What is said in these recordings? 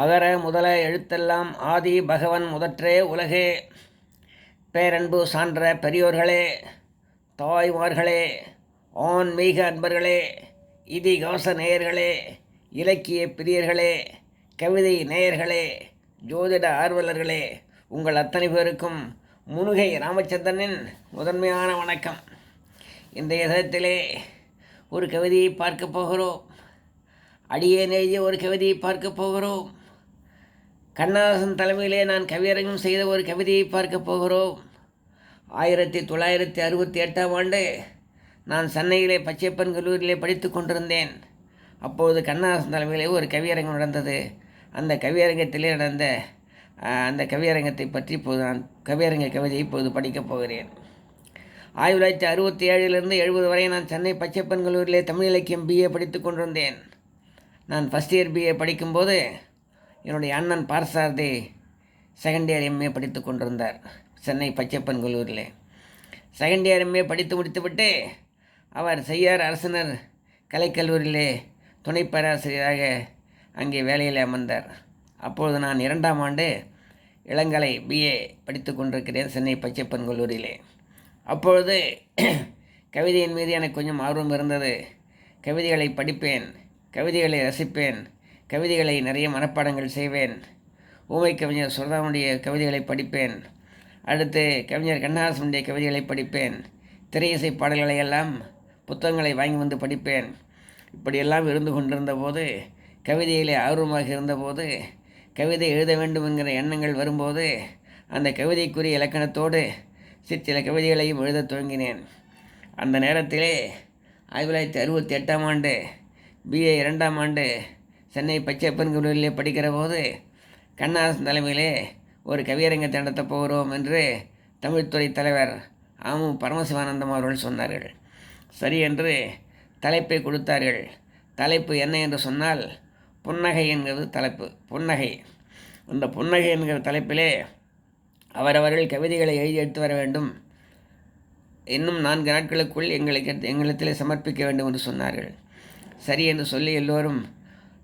அகர முதல எழுத்தெல்லாம் ஆதி பகவன் முதற்றே உலகே. பேரன்பு சான்ற பெரியோர்களே தாய்மார்களே ஆன்மீக அன்பர்களே இதிகாச நேயர்களே இலக்கிய பிரியர்களே கவிதை நேயர்களே ஜோதிட ஆர்வலர்களே உங்கள் அத்தனை பேருக்கும் முனுகை ராமச்சந்திரனின் முதன்மையான வணக்கம். இன்றைய தினத்திலே ஒரு கவிதையை பார்க்க போகிறோம். அடியேன் எழுதிய ஒரு கவிதையை பார்க்க போகிறோம். கண்ணதாசன் தலைமையிலே நான் கவியரங்கம் செய்த ஒரு கவிதையை பார்க்க போகிறோம். ஆயிரத்தி தொள்ளாயிரத்தி அறுபத்தி எட்டாம் ஆண்டு நான் சென்னையிலே பச்சையப்பன் கல்லூரியிலே படித்து கொண்டிருந்தேன். அப்போது கண்ணதாசன் தலைமையிலே ஒரு கவியரங்கம் நடந்தது. அந்த கவியரங்கத்திலே நடந்த அந்த கவியரங்கத்தை பற்றி இப்போது நான் கவியரங்க கவிதையை இப்போது படிக்கப் போகிறேன். ஆயிரத்தி தொள்ளாயிரத்தி அறுபத்தி ஏழிலிருந்து எழுபது வரை நான் சென்னை பச்சையப்பன் கல்லூரியிலே தமிழ் இலக்கியம் பிஏ படித்து கொண்டிருந்தேன். நான் ஃபஸ்ட் இயர் பிஏ படிக்கும்போது என்னுடைய அண்ணன் பார்சாரதி செகண்ட் இயர் எம்ஏ படித்து கொண்டிருந்தார். சென்னை பச்சைப்பன் கல்லூரியில். செகண்ட் இயர் எம்ஏ படித்து முடித்துவிட்டு அவர் செய்யார் அரசினர் கலைக்கல்லூரியிலே துணை பேராசிரியராக அங்கே வேலையில் அமர்ந்தார். அப்பொழுது நான் இரண்டாம் ஆண்டு இளங்கலை பிஏ படித்து கொண்டிருக்கிறேன் சென்னை பச்சைப்பன் கல்லூரியிலே. அப்பொழுது கவிதையின் மீது எனக்கு கொஞ்சம் ஆர்வம் இருந்தது. கவிதைகளை படிப்பேன் கவிதைகளை ரசிப்பேன் கவிதைகளை நிறைய மனப்பாடங்கள் செய்வேன். ஊமை கவிஞர் சுரதாவுடைய கவிதைகளை படிப்பேன். அடுத்து கவிஞர் கண்ணஹாசனுடைய கவிதைகளை படிப்பேன். திரையிசை பாடல்களை எல்லாம் புத்தகங்களை வாங்கி வந்து படிப்பேன். இப்படியெல்லாம் இருந்து கொண்டிருந்த போது கவிதையிலே ஆர்வமாக இருந்தபோது கவிதை எழுத வேண்டும் என்கிற எண்ணங்கள் வரும்போது அந்த கவிதைக்குரிய இலக்கணத்தோடு சிற்சில கவிதைகளையும் எழுதத் துவங்கினேன். அந்த நேரத்திலே ஆயிரத்தி தொள்ளாயிரத்தி அறுபத்தி எட்டாம் ஆண்டு பிஏ இரண்டாம் ஆண்டு சென்னை பச்சையப்பன் கல்லூரியிலே படிக்கிற போது கண்ணாசன் தலைமையிலே ஒரு கவியரங்கத்தை நடத்தப் போகிறோம் என்று தமிழ்துறை தலைவர் ஆமு பரமசிவானந்தம் அவர்கள் சொன்னார்கள். சரி என்று தலைப்பை கொடுத்தார்கள். தலைப்பு என்ன என்று சொன்னால் புன்னகை என்கிறது தலைப்பு புன்னகை. அந்த புன்னகை என்கிற தலைப்பிலே அவரவர்கள் கவிதைகளை எழுதி எடுத்து வர வேண்டும். இன்னும் நான்கு நாட்களுக்குள் எங்களுக்கு எங்களிடத்தில் சமர்ப்பிக்க வேண்டும் என்று சொன்னார்கள். சரி என்று சொல்லி எல்லோரும்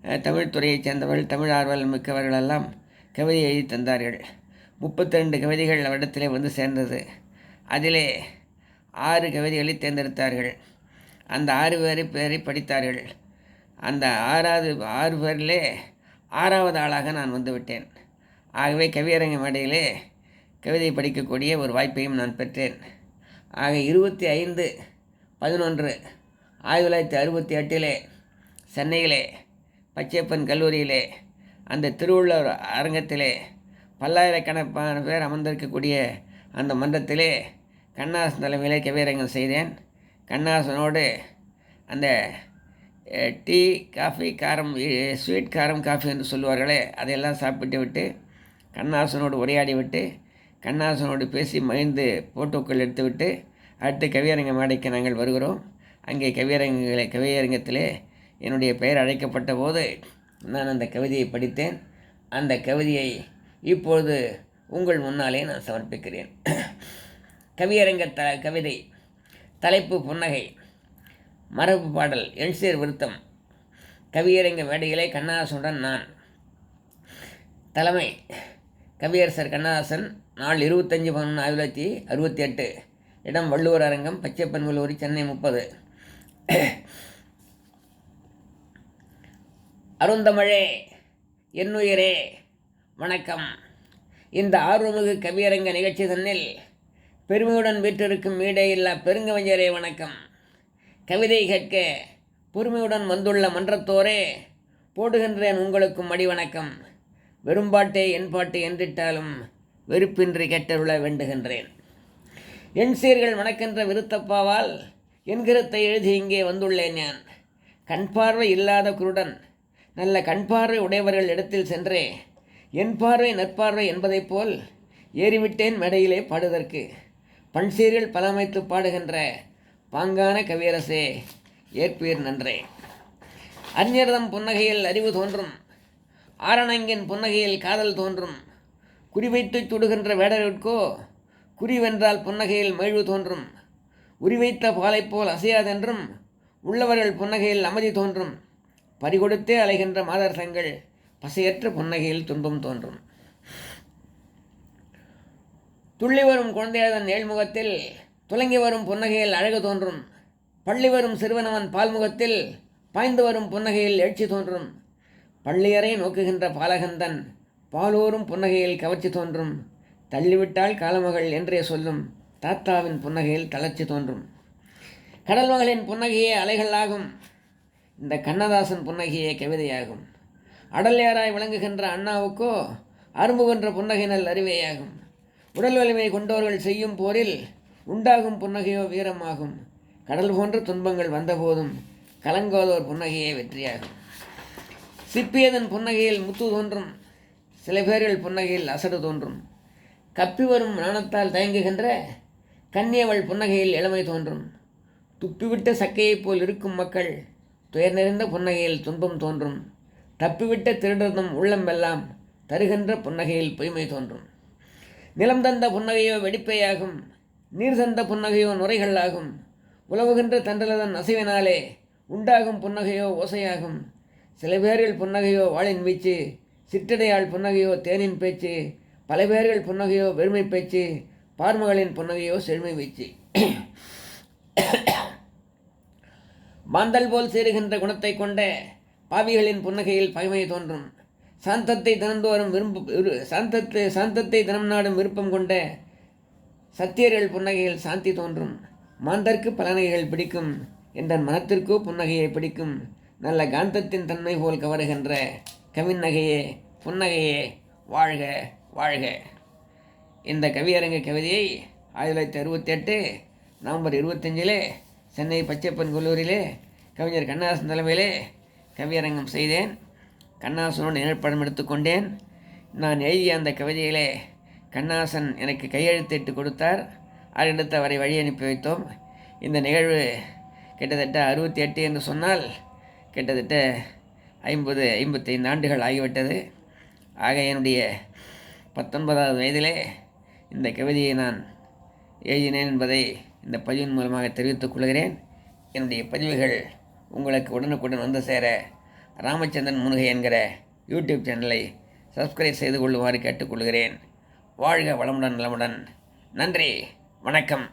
தமிழ் துறையைச் சேர்ந்தவர்கள் தமிழ் ஆர்வல் மிக்கவர்கள் எல்லாம் கவிதை எழுதி தந்தார்கள். முப்பத்தி ரெண்டு கவிதைகள் அவரிடத்திலே வந்து சேர்ந்தது. அதிலே ஆறு கவிதைகளை தேர்ந்தெடுத்தார்கள். அந்த ஆறு பேரை பேரை படித்தார்கள். அந்த ஆறாவது ஆறு பேரிலே ஆறாவது ஆளாக நான் வந்துவிட்டேன் ஆகவே கவியரங்க மேடையிலே கவிதை படிக்கக்கூடிய ஒரு வாய்ப்பையும் நான் பெற்றேன். ஆக இருபத்தி ஐந்து பதினொன்று ஆயிரத்தி தொள்ளாயிரத்தி அறுபத்தி எட்டிலே சென்னையிலே பச்சையப்பன் கல்லூரியிலே அந்த திருவள்ளுவர் அரங்கத்திலே பல்லாயிரக்கணக்கான பேர் அமர்ந்திருக்கக்கூடிய அந்த மன்றத்திலே கண்ணாசன் தலைமையிலே கவியரங்கம் செய்தேன். கண்ணாசனோடு அந்த டீ காஃபி காரம் ஸ்வீட் காரம் காஃபி என்று சொல்லுவார்களே அதையெல்லாம் சாப்பிட்டு விட்டு கண்ணாசனோடு உரையாடி விட்டு கண்ணாசனோடு பேசி மகிழ்ந்து போட்டோக்கள் எடுத்துவிட்டு அடுத்து கவியரங்க மேடைக்கு நாங்கள் வருகிறோம். அங்கே கவியரங்களை கவியரங்கத்திலே என்னுடைய பெயர் அழைக்கப்பட்ட போது நான் அந்த கவிதையை படித்தேன். அந்த கவிதையை இப்பொழுது உங்கள் முன்னாலே நான் சமர்ப்பிக்கிறேன். கவியரங்க த கவிதை தலைப்பு புன்னகை மரபு பாடல் எண்சேர் விருத்தம் கவியரங்க மேடையிலே கண்ணதாசனுடன் நான். தலைமை கவியரசர் கண்ணதாசன் நாள் இருபத்தஞ்சி பதினொன்று ஆயிரத்தி தொள்ளாயிரத்தி அறுபத்தி எட்டு இடம் வள்ளுவர் அரங்கம் பச்சைப்பன் கல்லூரி சென்னை முப்பது. அருந்தமிழே என்னுயிரே வணக்கம். இந்த ஆர்வமிகு கவியரங்க நிகழ்ச்சி தன்னில் பெருமையுடன் வீற்றிருக்கும் மேடையில்லா பெருங்கவிஞரே வணக்கம். கவிதை கேட்க பொறுமையுடன் வந்துள்ள மன்றத்தோரே போடுகின்றேன் உங்களுக்கும் மடி வணக்கம். வெறும்பாட்டே என் பாட்டு என்றிட்டாலும் வெறுப்பின்றி கேட்டருள வேண்டுகின்றேன். என் சீர்கள் வணக்கின்ற விருத்தப்பாவால் என்கிறத்தை எழுதி இங்கே வந்துள்ளேன் நான். கண் பார்வை இல்லாத குருடன் நல்ல கண் பார்வை உடையவர்கள் இடத்தில் சென்றே என் பார்வை நற்பார்வை என்பதைப் போல் ஏறிவிட்டேன் மேடையிலே பாடுதற்கு பண்சீர்கள் பலமைத்து பாடுகின்ற பாங்கான கவியரசே ஏற்பீர் நன்றே. அறிஞர்தம் புன்னகையில் அறிவு தோன்றும் ஆரணங்கின் புன்னகையில் காதல் தோன்றும். குறிவைத்து சுடுகின்ற வேடருக்கோ குறிவென்றால் புன்னகையில் மகிழ்வு தோன்றும். உரிவைத்த பாலைப் போல் அசையாதென்றும் உள்ளவர்கள் புன்னகையில் அமைதி தோன்றும். பறிகொடுத்தே அலைகின்ற மாதரசங்கள் பசையற்ற புன்னகையில் துன்பம் தோன்றும். துள்ளி வரும் குழந்தையதன் ஏழ்முகத்தில் துலங்கி வரும் புன்னகையில் அழகு தோன்றும். பள்ளி வரும் சிறுவனவன் பால்முகத்தில் பாய்ந்து வரும் புன்னகையில் எழுச்சி தோன்றும். பள்ளியரை நோக்குகின்ற பாலகந்தன் பாலோரும் புன்னகையில் கவர்ச்சி தோன்றும். தள்ளிவிட்டால் காலமகள் என்றே சொல்லும் தாத்தாவின் புன்னகையில் தளர்ச்சி தோன்றும். கடல் மகளின் புன்னகையே அலைகளாகும். இந்த கண்ணதாசன் புன்னகையே கவிதையாகும். அடல்யாராய் விளங்குகின்ற அண்ணாவுக்கோ அரும்புகின்ற புன்னகையினல் அறிவையாகும். உடல் வலிமை கொண்டோர்கள் செய்யும் போரில் உண்டாகும் புன்னகையோ வீரமாகும். கடல் போன்ற துன்பங்கள் வந்தபோதும் கலங்கோதோர் புன்னகையே வெற்றியாகும். சிப்பியதன் புன்னகையில் முத்து தோன்றும். சில பேர்கள் புன்னகையில் அசடு தோன்றும். கப்பி வரும் நாணத்தால் தயங்குகின்ற கன்னியவள் புன்னகையில் இளமை தோன்றும். துப்பிவிட்ட சக்கையைப் போல் இருக்கும் மக்கள் துயர் நிறைந்த புன்னகையில் துன்பம் தோன்றும். தப்பிவிட்ட திருடர்தம் உள்ளமெல்லாம் தருகின்ற புன்னகையில் பொய்மை தோன்றும். நிலம் தந்த புன்னகையோ வெடிப்பையாகும். நீர் தந்த புன்னகையோ நுரைகளாகும். உலவுகின்ற தண்டலதன் அசைவினாலே உண்டாகும் புன்னகையோ ஓசையாகும். சில பேர்கள் புன்னகையோ வாளின் வீச்சு சிற்றடையாள் புன்னகையோ தேனின் பேச்சு பல பேர்கள் புன்னகையோ வெறுமை பேச்சு பார்மகளின் புன்னகையோ செழுமை வீச்சு. மாந்தல் போல் சேருகின்ற குணத்தை கொண்ட பாவிகளின் புன்னகையில் பகைமை தோன்றும். சாந்தத்தை தினந்தோறும் விரும்பு விரு- சாந்தத்தை சாந்தத்தை தினம் நாடும் விருப்பம் கொண்ட சத்தியர்கள் புன்னகையில் சாந்தி தோன்றும். மாந்தர்க்கு பலனைகள் பிடிக்கும். என்ற மனத்திற்கோ புன்னகையை பிடிக்கும். நல்ல காந்தத்தின் தன்மை போல் கவருகின்ற கவிநகையே புன்னகையே வாழ்க வாழ்க. இந்த கவியரங்க கவிதையை ஆயிரத்தி தொள்ளாயிரத்தி அறுபத்தி எட்டு நவம்பர் இருபத்தஞ்சிலே சென்னை பச்சைப்பன் கல்லூரியிலே கவிஞர் கண்ணாசன் தலைமையிலே கவியரங்கம் செய்தேன். கண்ணாசனோடு நிழற்படம் எடுத்துக்கொண்டேன். நான் எழுதிய அந்த கவிதையிலே கண்ணாசன் எனக்கு கையெழுத்திட்டு கொடுத்தார். அடுத்த அவரை வழி அனுப்பி வைத்தோம். இந்த நிகழ்வு கிட்டத்தட்ட அறுபத்தி எட்டு என்று சொன்னால் கிட்டத்தட்ட ஐம்பது ஐம்பத்தைந்து ஆண்டுகள் ஆகிவிட்டது. ஆக என்னுடைய பத்தொன்பதாவது வயதிலே இந்த கவிதையை நான் எழுதினேன் என்பதை இந்த பதிவின் மூலமாக தெரிவித்துக் கொள்கிறேன். என்னுடைய பதிவுகள் உங்களுக்கு உடனுக்குடன் வந்து சேர ராமச்சந்திரன் முருகை என்கிற யூடியூப் சேனலை சப்ஸ்கிரைப் செய்து கொள்ளுமாறு கேட்டுக்கொள்கிறேன். வாழ்க வளமுடன் நலமுடன். நன்றி வணக்கம்.